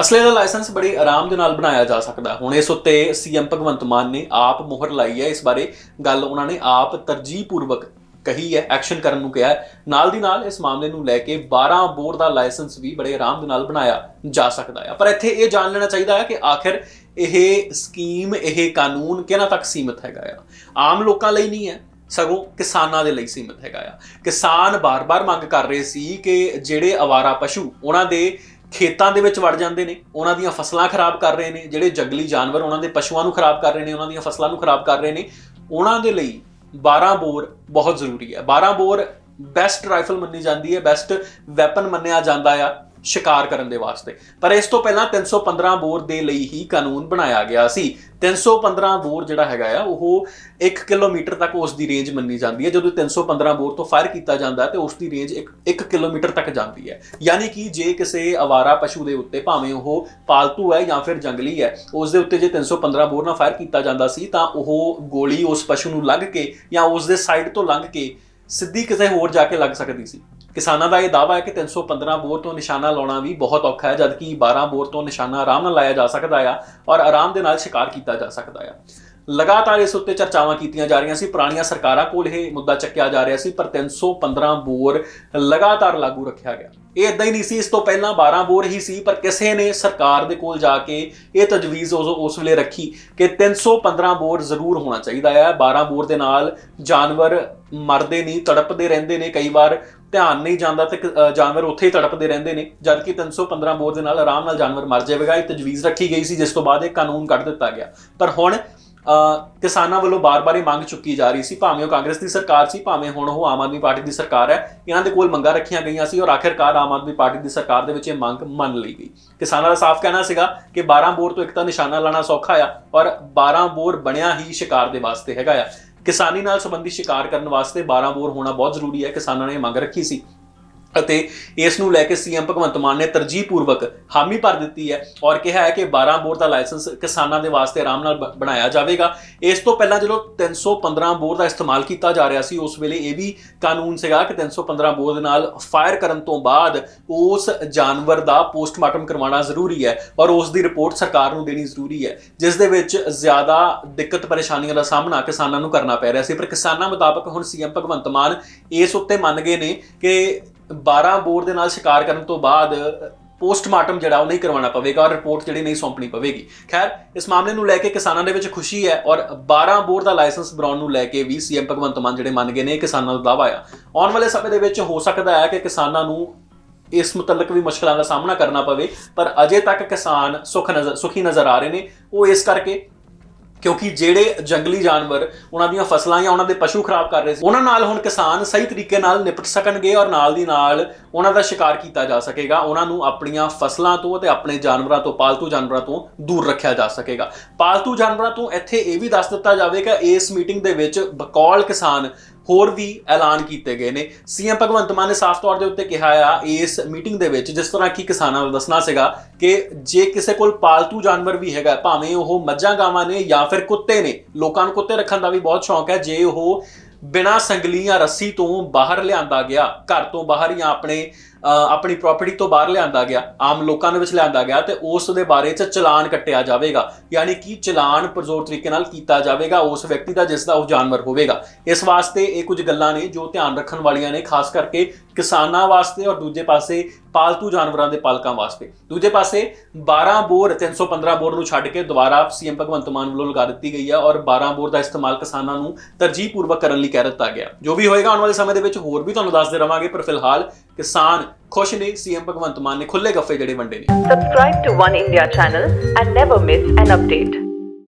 ਅਸਲੇ ਦਾ licence ਬੜੇ ਆਰਾਮ ਦੇ ਨਾਲ ਬਣਾਇਆ ਜਾ ਸਕਦਾ। ਹੈ। ਹੁਣ ਇਸ ਉੱਤੇ ਸੀਐਮ ਭਗਵੰਤ ਮਾਨ ਨੇ ਆਪ ਮੁਹਰ ਲਾਈ ਹੈ। ਇਸ ਬਾਰੇ ਗੱਲ ਉਹਨਾਂ ਨੇ ਆਪ ਤਰਜੀਹ ਕਹੀ ਹੈ, ਐਕਸ਼ਨ ਕਰਨ ਨੂੰ ਕਿਹਾ ਨਾਲ ਦੀ ਨਾਲ ਇਸ ਮਾਮਲੇ ਨੂੰ ਲੈ ਕੇ 12 ਬੋਰ ਦਾ ਲਾਇਸੈਂਸ ਵੀ ਬੜੇ ਆਰਾਮ ਦੇ ਨਾਲ ਬਣਾਇਆ ਜਾ ਸਕਦਾ ਹੈ। ਪਰ ਇੱਥੇ ਇਹ ਜਾਣ ਲੈਣਾ ਚਾਹੀਦਾ ਹੈ ਕਿ ਆਖਿਰ ਇਹ ਸਕੀਮ, ਇਹ ਕਾਨੂੰਨ ਕਿਹਨਾਂ ਤੱਕ ਸੀਮਿਤ ਹੈਗਾ ਆ? ਆਮ ਲੋਕਾਂ ਲਈ ਨਹੀਂ ਹੈ, ਸਗੋਂ ਕਿਸਾਨਾਂ ਦੇ ਲਈ ਸੀਮਿਤ ਹੈਗਾ ਆ। ਕਿਸਾਨ ਬਾਰ-ਬਾਰ ਮੰਗ ਕਰ ਰਹੇ ਸੀ ਕਿ ਜਿਹੜੇ ਅਵਾਰਾ ਪਸ਼ੂ, ਉਹਨਾਂ ਦੇ ਖੇਤਾਂ ਦੇ ਵਿੱਚ ਵੜ ਜਾਂਦੇ ਨੇ, ਉਹਨਾਂ ਦੀਆਂ ਫਸਲਾਂ ਖਰਾਬ ਕਰ ਰਹੇ ਨੇ, ਜਿਹੜੇ ਜੰਗਲੀ ਜਾਨਵਰ ਉਹਨਾਂ ਦੇ ਪਸ਼ੂਆਂ ਨੂੰ ਖਰਾਬ ਕਰ ਰਹੇ ਨੇ, ਉਹਨਾਂ ਦੀਆਂ ਫਸਲਾਂ ਨੂੰ ਖਰਾਬ ਕਰ ਰਹੇ ਨੇ, ਉਹਨਾਂ ਦੇ ਲਈ 12 ਬੋਰ ਬਹੁਤ ਜ਼ਰੂਰੀ ਹੈ। 12 ਬੋਰ ਬੈਸਟ ਰਾਈਫਲ ਮੰਨੀ ਜਾਂਦੀ ਹੈ ਬੈਸਟ ਵੈਪਨ ਮੰਨਿਆ ਜਾਂਦਾ ਆ। ਸ਼ਿਕਾਰ ਕਰਨ ਦੇ ਵਾਸਤੇ। ਪਰ ਇਸ ਤੋਂ ਪਹਿਲਾਂ 315 ਬੋਰ ਦੇ ਲਈ ਹੀ ਕਾਨੂੰਨ ਬਣਾਇਆ ਗਿਆ ਸੀ। 315 ਬੋਰ ਜਿਹੜਾ ਹੈਗਾ ਆ, ਉਹ 1 ਕਿਲੋਮੀਟਰ ਤੱਕ ਉਸ ਦੀ ਰੇਂਜ ਮੰਨੀ ਜਾਂਦੀ ਹੈ। ਜਦੋਂ 315 ਬੋਰ ਤੋਂ ਫਾਇਰ ਕੀਤਾ ਜਾਂਦਾ ਹੈ ਤੇ ਉਸ ਦੀ ਰੇਂਜ 1 ਕਿਲੋਮੀਟਰ ਤੱਕ ਜਾਂਦੀ ਹੈ। ਯਾਨੀ ਕਿ ਜੇ ਕਿਸੇ ਅਵਾਰਾ ਪਸ਼ੂ ਦੇ ਉੱਤੇ ਭਾਵੇਂ ਉਹ ਪਾਲਤੂ ਹੈ ਜਾਂ ਫਿਰ ਜੰਗਲੀ ਹੈ, ਉਸ ਦੇ ਉੱਤੇ ਜੇ 315 ਬੋਰ ਨਾਲ ਫਾਇਰ ਕੀਤਾ ਜਾਂਦਾ ਸੀ, ਤਾਂ ਉਹ ਗੋਲੀ ਉਸ ਪਸ਼ੂ ਨੂੰ ਲੱਗ ਕੇ ਜਾਂ ਉਸ ਦੇ ਸਾਈਡ ਤੋਂ ਲੰਘ ਕੇ ਸਿੱਧੀ ਕਿਸੇ ਹੋਰ ਜਾ ਕੇ ਲੱਗ ਸਕਦੀ ਸੀ। ਕਿਸਾਨਾਂ ਦਾ ਇਹ ਦਾਵਾ ਹੈ ਕਿ 315 ਬੋਰ ਤੋਂ ਨਿਸ਼ਾਨਾ ਲਾਉਣਾ ਵੀ ਬਹੁਤ ਔਖਾ ਹੈ, ਜਦਕਿ 12 ਬੋਰ ਤੋਂ ਨਿਸ਼ਾਨਾ ਆਰਾਮ ਨਾਲ ਲਾਇਆ ਜਾ ਸਕਦਾ ਆ ਔਰ ਆਰਾਮ ਦੇ ਨਾਲ ਸ਼ਿਕਾਰ ਕੀਤਾ ਜਾ ਸਕਦਾ ਆ। ਲਗਾਤਾਰ ਇਸ ਉੱਤੇ ਚਰਚਾਵਾਂ ਕੀਤੀਆਂ ਜਾ ਰਹੀਆਂ ਸੀ। ਪੁਰਾਣੀਆਂ ਸਰਕਾਰਾਂ ਕੋਲ ਇਹ ਮੁੱਦਾ ਚੱਕਿਆ ਜਾ ਰਿਹਾ ਸੀ, ਪਰ 315 ਬੋਰ ਲਗਾਤਾਰ ਲਾਗੂ ਰੱਖਿਆ ਗਿਆ। ਇਹ ਇਦਾਂ ਹੀ ਨਹੀਂ ਸੀ, ਇਸ ਤੋਂ ਪਹਿਲਾਂ 12 ਬੋਰ ਹੀ ਸੀ, ਪਰ ਕਿਸੇ ਨੇ ਸਰਕਾਰ ਦੇ ਕੋਲ ਜਾ ਕੇ ਇਹ ਤਜਵੀਜ਼ ਉਸ ਉਸ ਵੇਲੇ ਰੱਖੀ ਕਿ 315 ਬੋਰ ਜ਼ਰੂਰ ਹੋਣਾ ਚਾਹੀਦਾ ਹੈ। 12 ਬੋਰ ਦੇ ਨਾਲ ਜਾਨਵਰ ਮਰਦੇ ਨਹੀਂ, ਤੜਪਦੇ ਰਹਿੰਦੇ ਨੇ, ਕਈ ਵਾਰ ਧਿਆਨ ਨਹੀਂ ਜਾਂਦਾ ਤੇ ਜਾਨਵਰ ਉੱਥੇ ਹੀ ਤੜਪਦੇ ਰਹਿੰਦੇ ਨੇ, ਜਦਕਿ 315 ਬੋਰ ਦੇ ਨਾਲ ਆਰਾਮ ਨਾਲ ਜਾਨਵਰ ਮਰ ਜਾਵੇਗਾ। ਇਹ ਤਜਵੀਜ਼ ਰੱਖੀ ਗਈ ਸੀ, ਜਿਸ ਤੋਂ ਬਾਅਦ ਇਹ ਕਾਨੂੰਨ ਕੱਢ ਦਿੱਤਾ ਗਿਆ। ਪਰ ਹੁਣ ਕਿਸਾਨਾਂ ਵੱਲੋਂ ਬਾਰ-ਬਾਰ ਇਹ ਮੰਗ ਚੁੱਕੀ ਜਾ ਰਹੀ ਸੀ, ਭਾਵੇਂ ਉਹ ਕਾਂਗਰਸ ਦੀ ਸਰਕਾਰ ਸੀ, ਭਾਵੇਂ ਹੁਣ ਉਹ ਆਮ ਆਦਮੀ ਪਾਰਟੀ ਦੀ ਸਰਕਾਰ ਹੈ, ਇਹਨਾਂ ਦੇ ਕੋਲ ਮੰਗਾਂ ਰੱਖੀਆਂ ਗਈਆਂ ਸੀ ਔਰ ਆਖਿਰਕਾਰ ਆਮ ਆਦਮੀ ਪਾਰਟੀ ਦੀ ਸਰਕਾਰ ਦੇ ਵਿੱਚ ਇਹ ਮੰਗ ਮੰਨ ਲਈ ਗਈ। ਕਿਸਾਨਾਂ ਦਾ ਸਾਫ਼ ਕਹਿਣਾ ਸੀਗਾ ਕਿ 12 ਬੋਰ ਤੋਂ ਇੱਕ ਤਾਂ ਨਿਸ਼ਾਨਾ ਲਾਣਾ ਸੌਖਾ ਆ ਔਰ 12 ਬੋਰ ਬਣਿਆ ਹੀ ਸ਼ਿਕਾਰ ਦੇ ਵਾਸਤੇ ਹੈਗਾ ਆ। ਕਿਸਾਨੀ ਨਾਲ ਸੰਬੰਧਿਤ ਸ਼ਿਕਾਰ ਕਰਨ ਵਾਸਤੇ 12 ਬੋਰ ਹੋਣਾ ਬਹੁਤ ਜ਼ਰੂਰੀ ਹੈ, ਕਿਸਾਨਾਂ ਨੇ ਇਹ ਮੰਗ ਰੱਖੀ ਸੀ। ਅਤੇ ਇਸ ਨੂੰ ਲੈ ਕੇ ਸੀਐਮ ਭਗਵੰਤ ਮਾਨ ਨੇ ਤਰਜੀਹ ਪੂਰਵਕ ਹਾਮੀ ਭਰ ਦਿੱਤੀ ਹੈ ਔਰ ਕਿਹਾ ਹੈ ਕਿ 12 ਬੋਰ ਦਾ ਲਾਇਸੈਂਸ ਕਿਸਾਨਾਂ ਦੇ ਵਾਸਤੇ ਆਰਾਮ ਨਾਲ ਬ- ਬਣਾਇਆ ਜਾਵੇਗਾ। ਇਸ ਤੋਂ ਪਹਿਲਾਂ ਜਦੋਂ 315 ਬੋਰ ਦਾ ਇਸਤੇਮਾਲ ਕੀਤਾ ਜਾ ਰਿਹਾ ਸੀ, ਉਸ ਵੇਲੇ ਇਹ ਵੀ ਕਾਨੂੰਨ ਸੀਗਾ ਕਿ 315 ਬੋਰ ਦੇ ਨਾਲ ਫਾਇਰ ਕਰਨ ਤੋਂ ਬਾਅਦ ਉਸ ਜਾਨਵਰ ਦਾ ਪੋਸਟਮਾਰਟਮ ਕਰਵਾਉਣਾ ਜ਼ਰੂਰੀ ਹੈ ਔਰ ਉਸ ਦੀ ਰਿਪੋਰਟ ਸਰਕਾਰ ਨੂੰ ਦੇਣੀ ਜ਼ਰੂਰੀ ਹੈ। ਜਿਸ ਦੇ ਵਿੱਚ ਜ਼ਿਆਦਾ ਦਿੱਕਤ ਪਰੇਸ਼ਾਨੀਆਂ ਦਾ ਸਾਹਮਣਾ ਕਿਸਾਨਾਂ ਨੂੰ ਕਰਨਾ ਪੈ ਰਿਹਾ ਸੀ। ਪਰ ਕਿਸਾਨਾਂ ਮੁਤਾਬਕ ਹੁਣ ਸੀਐਮ ਭਗਵੰਤ ਮਾਨ ਇਸ ਉੱਤੇ ਮੰਨ ਗਏ ਨੇ ਕਿ 12 ਬੋਰ ਦੇ ਨਾਲ ਸ਼ਿਕਾਰ ਕਰਨ ਤੋਂ ਬਾਅਦ, ਪੋਸਟਮਾਰਟਮ ਜਿਹੜਾ ਉਹ ਨਹੀਂ ਕਰਵਾਉਣਾ ਪਵੇਗਾ ਔਰ ਰਿਪੋਰਟ ਜਿਹੜੀ ਨਹੀਂ ਸੌਂਪਣੀ ਪਵੇਗੀ। ਖੈਰ, ਇਸ ਮਾਮਲੇ ਨੂੰ ਲੈ ਕੇ ਕਿਸਾਨਾਂ ਦੇ ਵਿੱਚ ਖੁਸ਼ੀ ਹੈ ਔਰ 12 ਬੋਰ ਦਾ ਲਾਇਸੈਂਸ ਬਣਾਉਣ ਨੂੰ ਲੈ ਕੇ ਵੀ ਸੀਐਮ ਭਗਵੰਤ ਮਾਨ ਜਿਹੜੇ ਮੰਨ ਗਏ ਨੇ ਕਿਸਾਨਾਂ ਦਾ ਦਾਅਵਾ ਆ। ਆਉਣ ਵਾਲੇ ਸਮੇਂ ਦੇ ਵਿੱਚ ਹੋ ਸਕਦਾ ਹੈ ਕਿ ਕਿਸਾਨਾਂ ਨੂੰ ਇਸ ਮੁਤਲਕ ਵੀ ਮੁਸ਼ਕਲਾਂ ਦਾ ਸਾਹਮਣਾ ਕਰਨਾ ਪਵੇ, ਪਰ ਅਜੇ ਤੱਕ ਕਿਸਾਨ ਸੁਖ ਨਜ਼ਰ ਸੁਖੀ ਨਜ਼ਰ ਆ ਰਹੇ ਨੇ। ਉਹ ਇਸ ਕਰਕੇ ਕਿਉਂਕਿ ਜਿਹੜੇ ਜੰਗਲੀ ਜਾਨਵਰ ਉਹਨਾਂ ਦੀਆਂ ਫਸਲਾਂ ਜਾਂ ਉਹਨਾਂ ਦੇ ਪਸ਼ੂ ਖਰਾਬ ਕਰ ਰਹੇ ਸੀ, ਉਹਨਾਂ ਨਾਲ ਹੁਣ ਕਿਸਾਨ ਸਹੀ ਤਰੀਕੇ ਨਾਲ ਨਿਪਟ ਸਕਣਗੇ ਔਰ ਨਾਲ ਦੀ ਨਾਲ ਉਹਨਾਂ ਦਾ ਸ਼ਿਕਾਰ ਕੀਤਾ ਜਾ ਸਕੇਗਾ, ਉਹਨਾਂ ਨੂੰ ਆਪਣੀਆਂ ਫਸਲਾਂ ਤੋਂ ਅਤੇ ਆਪਣੇ ਜਾਨਵਰਾਂ ਤੋਂ, ਪਾਲਤੂ ਜਾਨਵਰਾਂ ਤੋਂ ਦੂਰ ਰੱਖਿਆ ਜਾ ਸਕੇਗਾ। ਪਾਲਤੂ ਜਾਨਵਰਾਂ ਤੋਂ ਇੱਥੇ ਇਹ ਵੀ ਦੱਸ ਦਿੱਤਾ ਜਾਵੇਗਾ ਇਸ ਮੀਟਿੰਗ ਦੇ ਵਿੱਚ ਬਕੌਲ ਕਿਸਾਨ ਹੋਰ ਵੀ ਐਲਾਨ ਕੀਤੇ ਗਏ ਨੇ। ਸੀਐਮ ਭਗਵੰਤ ਮਾਨ ਨੇ ਸਾਫ਼ ਤੌਰ ਦੇ ਉੱਤੇ ਕਿਹਾ ਆ, ਇਸ ਮੀਟਿੰਗ ਦੇ ਵਿੱਚ ਜਿਸ ਤਰ੍ਹਾਂ ਕਿ ਕਿਸਾਨਾਂ ਨੂੰ ਦੱਸਣਾ ਸੀਗਾ ਕਿ ਜੇ ਕਿਸੇ ਕੋਲ ਪਾਲਤੂ ਜਾਨਵਰ ਵੀ ਹੈਗਾ, ਭਾਵੇਂ ਉਹ ਮੱਝਾਂ ਗਾਵਾਂ ਨੇ ਜਾਂ ਫਿਰ ਕੁੱਤੇ ਨੇ, ਲੋਕਾਂ ਨੂੰ ਕੁੱਤੇ ਰੱਖਣ ਦਾ ਵੀ ਬਹੁਤ ਸ਼ੌਂਕ ਹੈ। ਜੇ ਉਹ ਬਿਨਾਂ ਸੰਗਲੀ ਜਾਂ ਰੱਸੀ ਤੋਂ ਬਾਹਰ ਲਿਆਂਦਾ ਗਿਆ, ਘਰ ਤੋਂ ਬਾਹਰ ਜਾਂ ਆਪਣੇ ਆਪਣੀ ਪ੍ਰਾਪਰਟੀ ਤੋਂ ਬਾਹਰ ਲਿਆਂਦਾ ਗਿਆ, ਆਮ ਲੋਕਾਂ ਦੇ ਵਿੱਚ ਲਿਆਂਦਾ ਗਿਆ ਤੇ ਉਸ ਦੇ ਬਾਰੇ 'ਚ ਚਲਾਨ ਕੱਟਿਆ ਜਾਵੇਗਾ। ਯਾਨੀ ਕਿ ਚਲਾਨ ਪਰਜ਼ੋਰ ਤਰੀਕੇ ਨਾਲ ਕੀਤਾ ਜਾਵੇਗਾ, ਉਸ ਵਿਅਕਤੀ ਦਾ ਜਿਸ ਦਾ ਉਹ ਜਾਨਵਰ ਹੋਵੇਗਾ। ਇਸ ਵਾਸਤੇ ਇਹ ਕੁਝ ਗੱਲਾਂ ਨੇ ਜੋ ਧਿਆਨ ਰੱਖਣ ਵਾਲੀਆਂ ਨੇ, ਖਾਸ ਕਰਕੇ ਕਿਸਾਨਾਂ ਵਾਸਤੇ ਔਰ ਦੂਜੇ ਪਾਸੇ ਪਾਲਤੂ ਜਾਨਵਰਾਂ ਦੇ ਪਾਲਕਾਂ ਵਾਸਤੇ। ਦੂਜੇ ਪਾਸੇ 12 ਬੋਰ 315 ਬੋਰ ਨੂੰ ਛੱਡ ਕੇ ਦੁਬਾਰਾ ਸੀਐਮ ਭਗਵੰਤ ਮਾਨ ਵੱਲੋਂ ਲਗਾ ਦਿੱਤੀ ਗਈ ਹੈ ਔਰ 12 ਬੋਰ ਦਾ ਇਸਤੇਮਾਲ ਕਿਸਾਨਾਂ ਨੂੰ ਤਰਜੀਹ ਪੂਰਵਕ ਕਰਨ ਲਈ ਕਹਿ ਦਿੱਤਾ ਗਿਆ। ਜੋ ਵੀ ਹੋਏਗਾ ਆਉਣ ਵਾਲੇ ਸਮੇਂ ਦੇ ਵਿੱਚ ਹੋਰ ਵੀ ਤੁਹਾਨੂੰ ਦੱਸਦੇ ਰਵਾਂਗੇ, ਪਰ ਫਿਲਹਾਲ ਕਿਸਾਨ ਖੁਸ਼ ਨੇ ਸੀਐਮ ਭਗਵੰਤ ਮਾਨ ਨੇ ਖੁੱਲੇ ਗੱਫੇ ਜਿਹੜੇ ਵੰਡੇ ਨੇ subscribe to One India channel and never miss an update